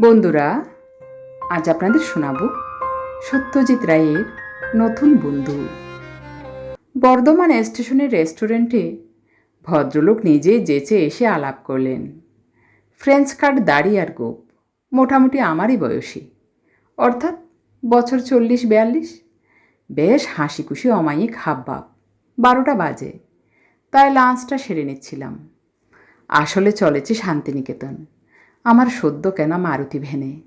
বন্ধুরা, আজ আপনাদের শোনাব সত্যজিৎ রায়ের নতুন বন্ধু। বর্ধমান স্টেশনের রেস্টুরেন্টে ভদ্রলোক নিজেই যেচে এসে আলাপ করলেন। ফ্রেঞ্চ কার্ড দাড়ি আর গোপ, মোটামুটি আমারই বয়সী। অর্থাৎ বছর চল্লিশ বিয়াল্লিশ। বেশ হাসি খুশি অমায়িক হাবভাব, বারোটা বাজে, তাই লাঞ্চটা সেরে নিচ্ছিলাম। আসলে চলেছে শান্তিনিকেতন। আমার সদ্য কেনা মারুতি ভ্যানে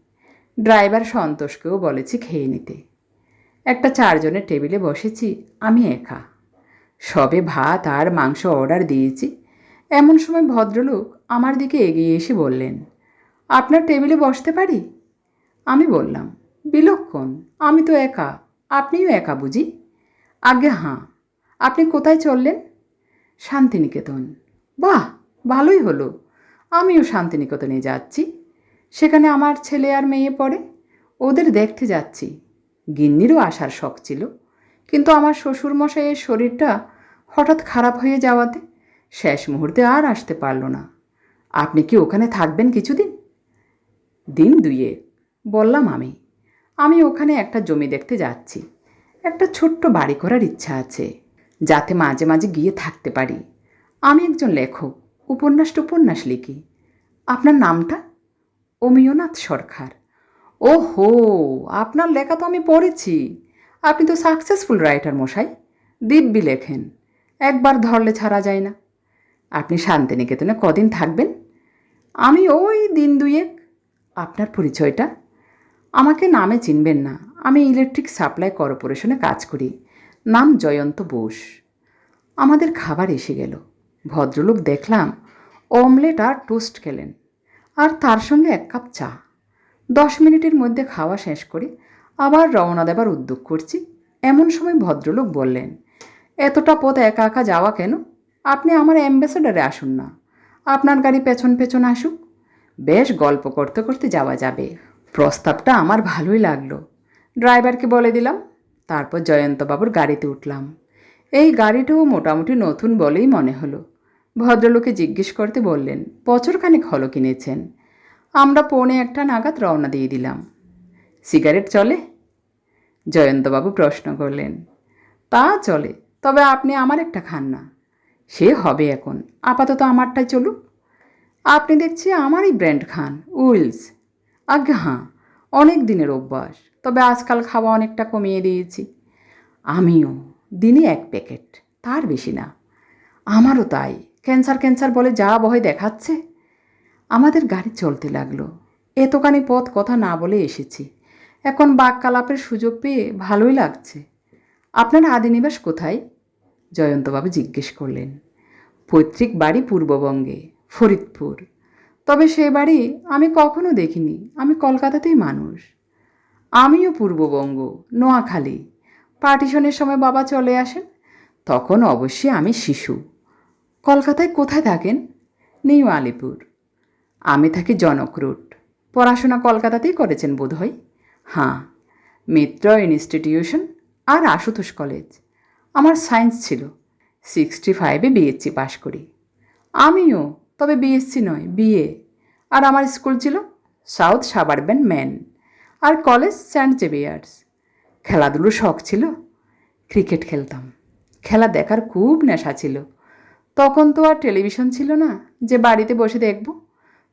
ড্রাইভার সন্তোষকেও বলেছি খেয়ে নিতে। একটা চারজনের টেবিলে বসেছি, আমি একা। সবে ভাত আর মাংস অর্ডার দিয়েছি। এমন সময় ভদ্রলোক আমার দিকে এগিয়ে এসে বললেন, আপনার টেবিলে বসতে পারি? আমি বললাম, বিলক্ষণ, আমি তো একা, আপনিও একা বুঝি? আগে হাঁ, আপনি কোথায় চললেন? শান্তিনিকেতন। বাহ, ভালোই হলো। আমিও শান্তিনিকেতনে যাচ্ছি। সেখানে আমার ছেলে আর মেয়ে পড়ে। ওদের দেখতে যাচ্ছি। গিন্নিরও আসার শখ ছিল। কিন্তু আমার শ্বশুরমশাইয়ের শরীরটা হঠাৎ খারাপ হয়ে যাওয়াতে শেষ মুহূর্তে আর আসতে পারল না। আপনি কি ওখানে থাকবেন কিছুদিন? দিন দুয়ে বললাম আমি। আমি ওখানে একটা জমি দেখতে যাচ্ছি। একটা ছোট্ট বাড়ি করার ইচ্ছা আছে, যাতে মাঝে মাঝে গিয়ে থাকতে পারি। আমি একজন লেখক। উপন্যাস উপন্যাস লিখি। আপনার নামটা? অমিয়নাথ সরকার। ও হো আপনার লেখা তো আমি পড়েছি। আপনি তো সাকসেসফুল রাইটার মশাই। দিব্যি লেখেন। একবার ধরলে ছাড়া যায় না। আপনি শান্তিনিকেতনে কদিন থাকবেন? আমি ওই দিন দুয়েক। আপনার পরিচয়টা? আমাকে নামে চিনবেন না। আমি ইলেকট্রিক সাপ্লাই কর্পোরেশনে কাজ করি। নাম জয়ন্ত বোস। আমাদের খাবার এসে গেল। ভদ্রলোক দেখলাম অমলেট আর টোস্ট খেলেন, আর তার সঙ্গে এক কাপ চা। দশ মিনিটের মধ্যে খাওয়া শেষ করে আবার রওনা দেবার উদ্যোগ করছি, এমন সময় ভদ্রলোক বললেন, এতটা পথ একা একা যাওয়া কেন? আপনি আমার অ্যাম্বাসেডারে আসুন না। আপনার গাড়ি পেছন পেছন আসুক। বেশ গল্প করতে করতে যাওয়া যাবে। প্রস্তাবটা আমার ভালোই লাগল। ড্রাইভারকে বলে দিলাম, তারপর জয়ন্তবাবুর গাড়িতে উঠলাম। এই গাড়িটাও মোটামুটি নতুন বলেই মনে হলো। ভদ্রলোকে জিজ্ঞেস করতে বললেন, বছরখানেক হলো কিনেছেন। আমরা পৌনে একটা নাগাদ রওনা দিয়ে দিলাম। সিগারেট চলে? জয়ন্তবাবু প্রশ্ন করলেন, তা চলে, তবে আপনি আমার একটা খান না। সে হবে এখন, আপাতত আমারটাই চলুক। আপনি দেখছি আমারই ব্র্যান্ড খান, উইলস। আজ্ঞা, হাঁ, অনেক দিনের অভ্যাস, তবে আজকাল খাওয়া অনেকটা কমিয়ে দিয়েছি। আমিও, দিনে এক প্যাকেট, তার বেশি না। আমারও তাই। ক্যান্সার ক্যান্সার বলে যা ভয় দেখাচ্ছে। আমাদের গাড়ি চলতে লাগল। এতখানি পথ কথা না বলে এসেছি। এখন বাক্যালাপের সুযোগ পেয়ে ভালোই লাগছে। আপনার আদিনিবাস কোথায়? জয়ন্তবাবু জিজ্ঞেস করলেন। পৈতৃক বাড়ি পূর্ববঙ্গে, ফরিদপুর। তবে সে বাড়ি আমি কখনো দেখিনি। আমি কলকাতাতেই মানুষ। আমিও পূর্ববঙ্গ, নোয়াখালী। পার্টিশনের সময় বাবা চলে আসেন, তখন অবশ্যই আমি শিশু। কলকাতায় কোথায় থাকেন? নিউ আলিপুর। আমি থাকি জনক রুট পড়াশোনা কলকাতাতেই করেছেন বোধহয়? হ্যাঁ। মিত্র ইনস্টিটিউশন আর আশুতোষ কলেজ। আমার সায়েন্স ছিল। সিক্সটি ফাইভে বিএসসি পাশ করি। আমিও, তবে বিএসসি নয় বিএ আর আমার স্কুল ছিল সাউথ সাবারবেন ম্যান। আর কলেজ সেন্ট জেভিয়ার্স। খেলাধুলোর শখ ছিল। ক্রিকেট খেলতাম। খেলা দেখার খুব নেশা ছিল। তখন তো আর টেলিভিশন ছিল না, যে বাড়িতে বসে দেখব।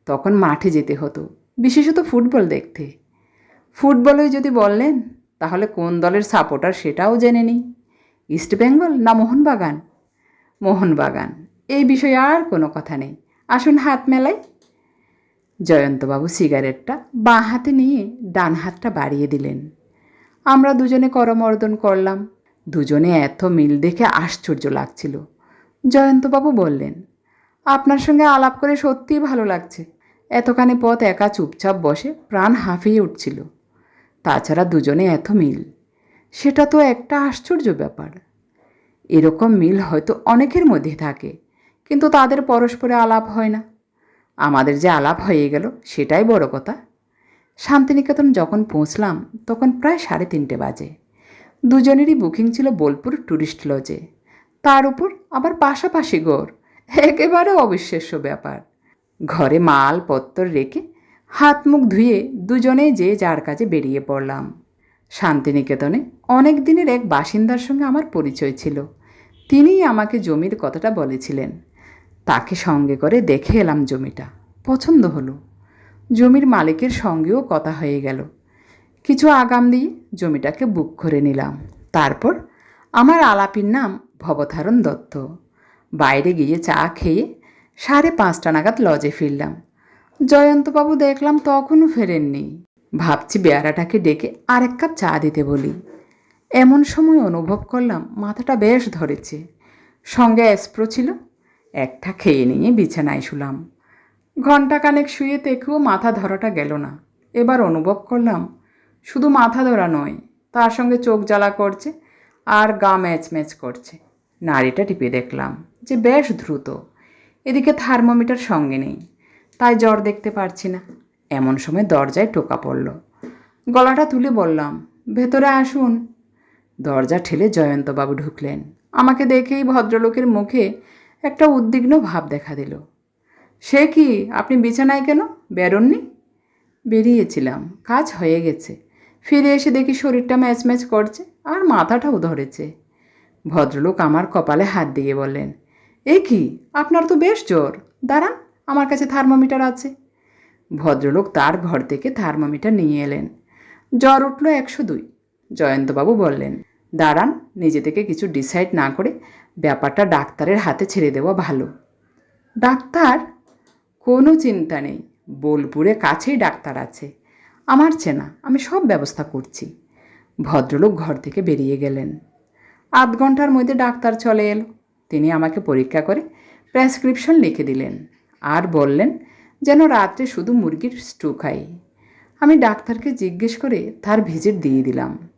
তখন মাঠে যেতে হতো, বিশেষত ফুটবল দেখতে। ফুটবলে যদি বললেন, তাহলে কোন দলের সাপোর্টার সেটাও জেনে নিই। ইস্টবেঙ্গল না মোহনবাগান? মোহনবাগান, এই বিষয়ে আর কোনো কথা নেই। আসুন হাত মেলাই। জয়ন্তবাবু সিগারেটটা বাঁ হাতে নিয়ে ডান হাতটা বাড়িয়ে দিলেন। আমরা দুজনে করমর্দন করলাম। দুজনে এত মিল দেখে আশ্চর্য লাগছিল। জয়ন্তবাবু বললেন, আপনার সঙ্গে আলাপ করে সত্যিই ভালো লাগছে। এতখানি পথ একা চুপচাপ বসে প্রাণ হাঁফিয়ে উঠছিল। তাছাড়া দুজনে এত মিল, সেটা তো একটা আশ্চর্য ব্যাপার। এরকম মিল হয়তো অনেকের মধ্যে থাকে, কিন্তু তাদের পরস্পরে আলাপ হয় না। আমাদের যে আলাপ হয়ে গেল, সেটাই বড় কথা। শান্তিনিকেতন যখন পৌঁছলাম, তখন প্রায় সাড়ে তিনটে বাজে। দুজনেরই বুকিং ছিল বোলপুর ট্যুরিস্ট লজে। তার উপর আবার পাশাপাশি ঘর। একেবারে অবিশ্বাস্য ব্যাপার। ঘরে মালপত্র রেখে হাত মুখ ধুয়ে দুজনেই যে যার কাজে বেরিয়ে পড়লাম। শান্তিনিকেতনে অনেক দিনের এক বাসিন্দার সঙ্গে আমার পরিচয় ছিল। তিনিই আমাকে জমির কথাটা বলেছিলেন। তাকে সঙ্গে করে দেখে এলাম জমিটা। পছন্দ হলো। জমির মালিকের সঙ্গেও কথা হয়ে গেল। কিছু আগাম দিয়ে জমিটাকে বুক করে নিলাম। তারপর আমার আলাপির নাম ভবতারণ দত্ত। বাইরে গিয়ে চা খেয়ে সাড়ে পাঁচটা নাগাদ লজে ফিরলাম। জয়ন্তবাবু দেখলাম তখনও ফেরেননি। ভাবছি বেয়ারাটাকে ডেকে আরেক কাপ চা দিতে বলি। এমন সময় অনুভব করলাম মাথাটা বেশ ধরেছে। সঙ্গে অ্যাসপ্রো ছিল, একটা খেয়ে নিয়ে বিছানায় শুলাম। ঘণ্টা কানেক শুয়ে থেকেও মাথা ধরাটা গেল না। এবার অনুভব করলাম শুধু মাথা ধরা নয়, তার সঙ্গে চোখ জ্বালা করছে আর গা ম্যাচ ম্যাচ করছে। নাড়িটা টিপে দেখলাম যে বেশ দ্রুত। এদিকে থার্মোমিটার সঙ্গে নেই, তাই জ্বর দেখতে পারছি না। এমন সময় দরজায় টোকা পড়ল। গলাটা তুলে বললাম, ভেতরে আসুন। দরজা ঠেলে জয়ন্তবাবু ঢুকলেন। আমাকে দেখেই ভদ্রলোকের মুখে একটা উদ্বিগ্ন ভাব দেখা দিল। সে কি? আপনি বিছানায় কেন? বেরোননি? বেরিয়েছিলাম। কাজ হয়ে গেছে। ফিরে এসে দেখি শরীরটা ম্যাচ ম্যাচ করছে। আর মাথাটাও ধরেছে। ভদ্রলোক আমার কপালে হাত দিয়ে বললেন, এ কি? আপনার তো বেশ জ্বর দাঁড়ান, আমার কাছে থার্মোমিটার আছে। ভদ্রলোক তার ঘর থেকে থার্মোমিটার নিয়ে এলেন। জ্বর উঠল একশো দুই। জয়ন্তবাবু বললেন, দাঁড়ান, নিজে থেকে কিছু ডিসাইড না করে ব্যাপারটা ডাক্তারের হাতে ছেড়ে দেওয়া ভালো। ডাক্তার? কোনো চিন্তা নেই। বোলপুরে কাছেই ডাক্তার আছে। আমার চেনা, আমি সব ব্যবস্থা করছি। ভদ্রলোক ঘর থেকে বেরিয়ে গেলেন। আধ ঘণ্টার মধ্যে ডাক্তার চলে এলো। তিনি আমাকে পরীক্ষা করে প্রেসক্রিপশন লিখে দিলেন আর বললেন, যেন রাত্রে শুধু মুরগির স্টু খাই। আমি ডাক্তারকে জিজ্ঞেস করে তার ভিজিট দিয়ে দিলাম।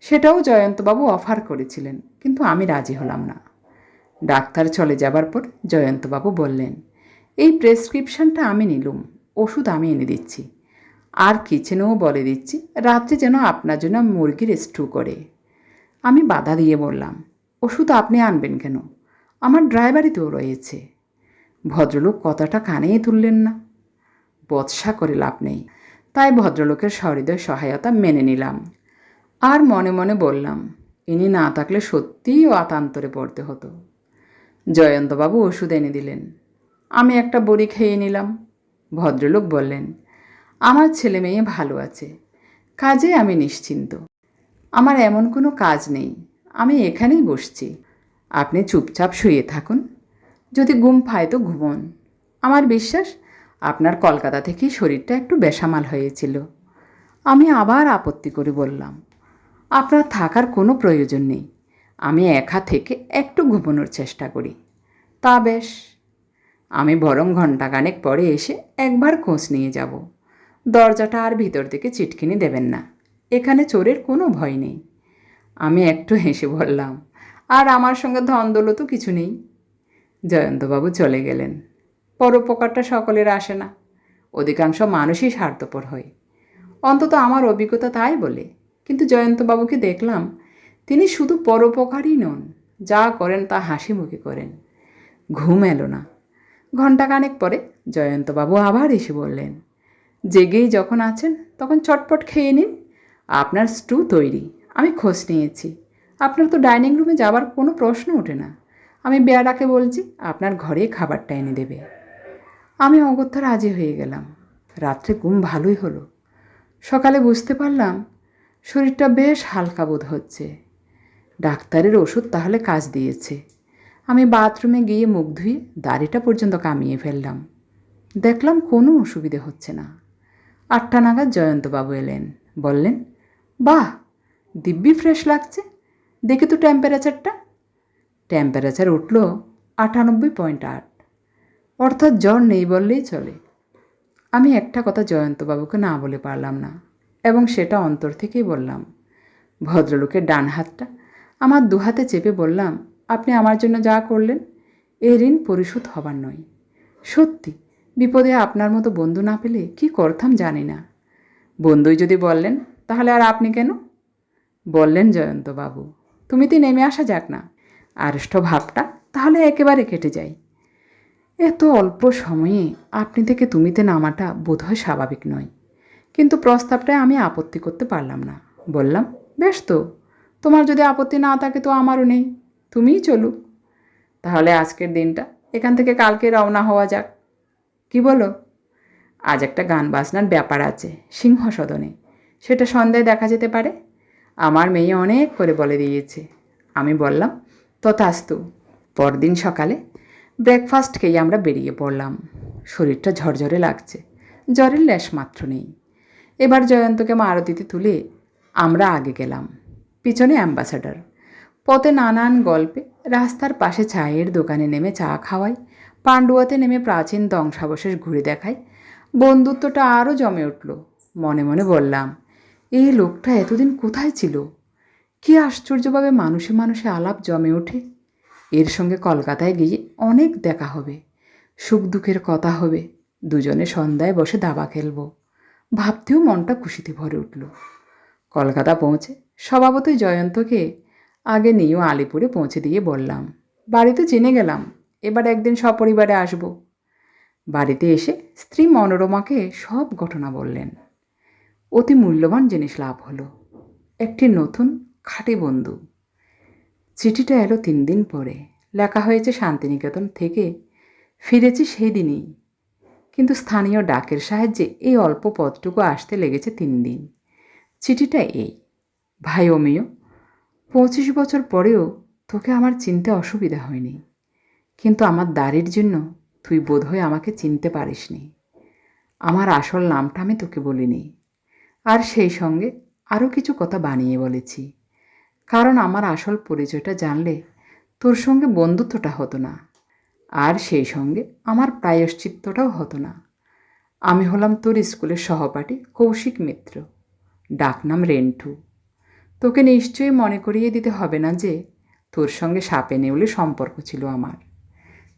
সেটাও জয়ন্তবাবু অফার করেছিলেন, কিন্তু আমি রাজি হলাম না। ডাক্তার চলে যাবার পর জয়ন্তবাবু বললেন, এই প্রেসক্রিপশনটা আমি নিলুম, ওষুধ আমি এনে দিচ্ছি। আর কিচেনেও বলে দিচ্ছি, রাত্রে যেন আপনার জন্য মুরগির স্টু করে। আমি বাধা দিয়ে বললাম, ওষুধ আপনি আনবেন কেন? আমার ড্রাইভারই তো রয়েছে। ভদ্রলোক কথাটা কানেই তুললেন না। বৎসা করে লাভ নেই। তাই ভদ্রলোকের সহৃদয় সহায়তা মেনে নিলাম। আর মনে মনে বললাম, ইনি না থাকলে সত্যিই অতান্তরে পড়তে হতো। জয়ন্তবাবু ওষুধ এনে দিলেন। আমি একটা বড়ি খেয়ে নিলাম। ভদ্রলোক বললেন আমার ছেলে মেয়ে ভালো আছে। কাজে আমি নিশ্চিন্ত। আমার এমন কোনো কাজ নেই। আমি এখানেই বসছি। আপনি চুপচাপ শুয়ে থাকুন। যদি ঘুম পায় তো ঘুমন। আমার বিশ্বাস, আপনার কলকাতা থেকেই শরীরটা একটু বেসামাল হয়েছিল। আমি আবার আপত্তি করে বললাম, আপনার থাকার কোনো প্রয়োজন নেই। আমি একা থেকে একটু ঘুমানোর চেষ্টা করি। তা বেশ। আমি বরং ঘণ্টাখানেক পরে এসে একবার খোঁজ নিয়ে যাব। দরজাটা আর ভিতর থেকে চিটকিনি দেবেন না। এখানে চোরের কোনো ভয় নেই। আমি একটু হেসে বললাম, আর আমার সঙ্গে ধন্দলও তো কিছু নেই? জয়ন্তবাবু চলে গেলেন। পরোপকারটা সকলের আসে না। অধিকাংশ মানুষই স্বার্থপর হয়। অন্তত আমার অভিজ্ঞতা তাই বলে। কিন্তু জয়ন্তবাবুকে দেখলাম, তিনি শুধু পরোপকারই নন, যা করেন তা হাসি মুখে করেন। ঘুম এলো না। ঘণ্টাখানেক পরে জয়ন্তবাবু আবার এসে বললেন জেগেই যখন আছেন, তখন চটপট খেয়ে নিন। আপনার স্টু তৈরি। আমি খোঁজ নিয়েছি। আপনার তো ডাইনিং রুমে যাবার কোনো প্রশ্ন ওঠে না। আমি বেয়ারাকে বলছি, আপনার ঘরে খাবারটা এনে দেবে। আমি অগত্যা রাজি হয়ে গেলাম। রাত্রে ঘুম ভালোই হলো। সকালে বুঝতে পারলাম, শরীরটা বেশ হালকা বোধ হচ্ছে। ডাক্তারের ওষুধ তাহলে কাজ দিয়েছে। আমি বাথরুমে গিয়ে মুখ ধুয়ে দাড়িটা পর্যন্ত কামিয়ে ফেললাম। দেখলাম কোনো অসুবিধে হচ্ছে না। আটটা নাগাদ জয়ন্তবাবু এলেন। বললেন, বাহ, দিব্যি ফ্রেশ লাগছে। দেখে তো টেম্পারেচারটা টেম্পারেচার উঠল আটানব্বই পয়েন্ট আট। অর্থাৎ জ্বর নেই বললেই চলে। আমি একটা কথা জয়ন্তবাবুকে না বলে পারলাম না, এবং সেটা অন্তর থেকেই বললাম। ভদ্রলোকের ডান হাতটা আমার দু হাতে চেপে বললাম, আপনি আমার জন্য যা করলেন, এ ঋণ পরিশোধ হবার নয়। সত্যি বিপদে আপনার মতো বন্ধু না পেলে কি করতাম জানি না। বন্ধুই যদি বললেন, তাহলে আর আপনি কেন? বললেন জয়ন্তবাবু, তুমি তো নেমে আসা যাক না। আড়ষ্ট ভাবটা তাহলে একেবারে কেটে যায়। এত অল্প সময়ে আপনি থেকে তুমিতে নামাটা বোধহয় স্বাভাবিক নয়। কিন্তু প্রস্তাবটায় আমি আপত্তি করতে পারলাম না। বললাম, বেশ তো, তোমার যদি আপত্তি না থাকে তো আমারও নেই। তুমিই চলুক। তাহলে আজকের দিনটা এখান থেকে কালকে রওনা হওয়া যাক। কি বলো? আজ একটা গান বাজনার ব্যাপার আছে সিংহ সদনে সেটা সন্ধ্যায় দেখা যেতে পারে? আমার মেয়ে অনেক করে বলে দিয়েছে। আমি বললাম, তথাস্তু, পরদিন সকালে ব্রেকফাস্ট খেয়ে আমরা বেরিয়ে পড়লাম। শরীরটা ঝরঝরে লাগছে, জ্বরের লেশ মাত্র নেই। এবার জয়ন্তকে মারতিতে তুলে আমরা আগে গেলাম, পিছনে অ্যাম্বাসাডার পথে নানান গল্পে রাস্তার পাশে চায়ের দোকানে নেমে চা খাওয়াই পাণ্ডুয়াতে নেমে প্রাচীন ধ্বংসাবশেষ ঘুরে দেখাই বন্ধুত্বটা আরও জমে উঠল। মনে মনে বললাম এই লোকটা এতদিন কোথায় ছিল? কি আশ্চর্যভাবে মানুষে মানুষে আলাপ জমে ওঠে। এর সঙ্গে কলকাতায় গিয়ে অনেক দেখা হবে। সুখ দুঃখের কথা হবে। দুজনে সন্ধ্যায় বসে দাবা খেলব। ভাবতেও মনটা খুশিতে ভরে উঠল। কলকাতা পৌঁছে স্বভাবতই জয়ন্তকে আগে নিয়েও আলিপুরে পৌঁছে দিয়ে বললাম, বাড়িতে জেনে গেলাম। এবার একদিন সপরিবারে আসব। বাড়িতে এসে স্ত্রী মনোরমাকে সব ঘটনা বললেন। অতি মূল্যবান জিনিস লাভ হলো। একটি নতুন খাঁটি বন্ধু। চিঠিটা এলো তিন দিন পরে। লেখা হয়েছে শান্তিনিকেতন থেকে। ফিরেছি সেই দিনই। কিন্তু স্থানীয় ডাকের সাহায্যে এই অল্প পথটুকু আসতে লেগেছে তিন দিন। চিঠিটা এই। ভাই অমিয় পঁচিশ বছর পরেও তোকে আমার চিনতে অসুবিধা হয়নি। কিন্তু আমার দাড়ির জন্য তুই বোধহয় আমাকে চিনতে পারিসনি। আমার আসল নামটা আমি তোকে বলিনি। আর সেই সঙ্গে আরও কিছু কথা বানিয়ে বলেছি। কারণ আমার আসল পরিচয়টা জানলে তোর সঙ্গে বন্ধুত্বটা হতো না। আর সেই সঙ্গে আমার প্রায়শ্চিত্তটাও হতো না। আমি হলাম তোর স্কুলের সহপাঠী কৌশিক মিত্র, ডাকনাম রেন্টু। তোকে নিশ্চয়ই মনে করিয়ে দিতে হবে না যে তোর সঙ্গে সাপে নেউলে সম্পর্ক ছিল আমার।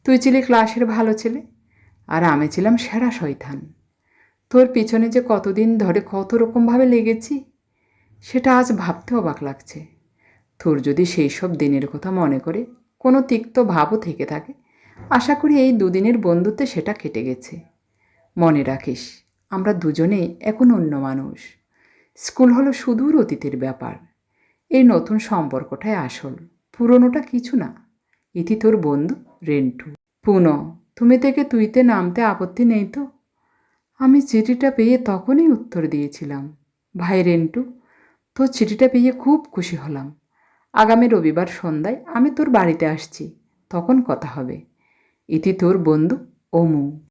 তুই ছিলি ক্লাসের ভালো ছেলে, আর আমি ছিলাম সেরা শয়তান। তোর পিছনে যে কতদিন ধরে কত রকমভাবে লেগেছি, সেটা আজ ভাবতে অবাক লাগছে। তোর যদি সেই সব দিনের কথা মনে করে কোনো তিক্ত ভাবও থেকে থাকে, আশা করি এই দুদিনের বন্ধুত্বে সেটা কেটে গেছে। মনে রাখিস, আমরা দুজনেই এখন অন্য মানুষ। স্কুল হলো সুদূর অতীতের ব্যাপার। এই নতুন সম্পর্কটাই আসল, পুরনোটা কিছু না। ইতি তোর বন্ধু রেন্টু। পুন, তুমি থেকে তুইতে নামতে আপত্তি নেই তো? আমি চিঠিটা পেয়ে তখনই উত্তর দিয়েছিলাম, ভাই রেন্টু, তোর চিঠিটা পেয়ে খুব খুশি হলাম। আগামী রবিবার সন্ধ্যায় আমি তোর বাড়িতে আসছি, তখন কথা হবে। ইতি তোর বন্ধু, ওমু।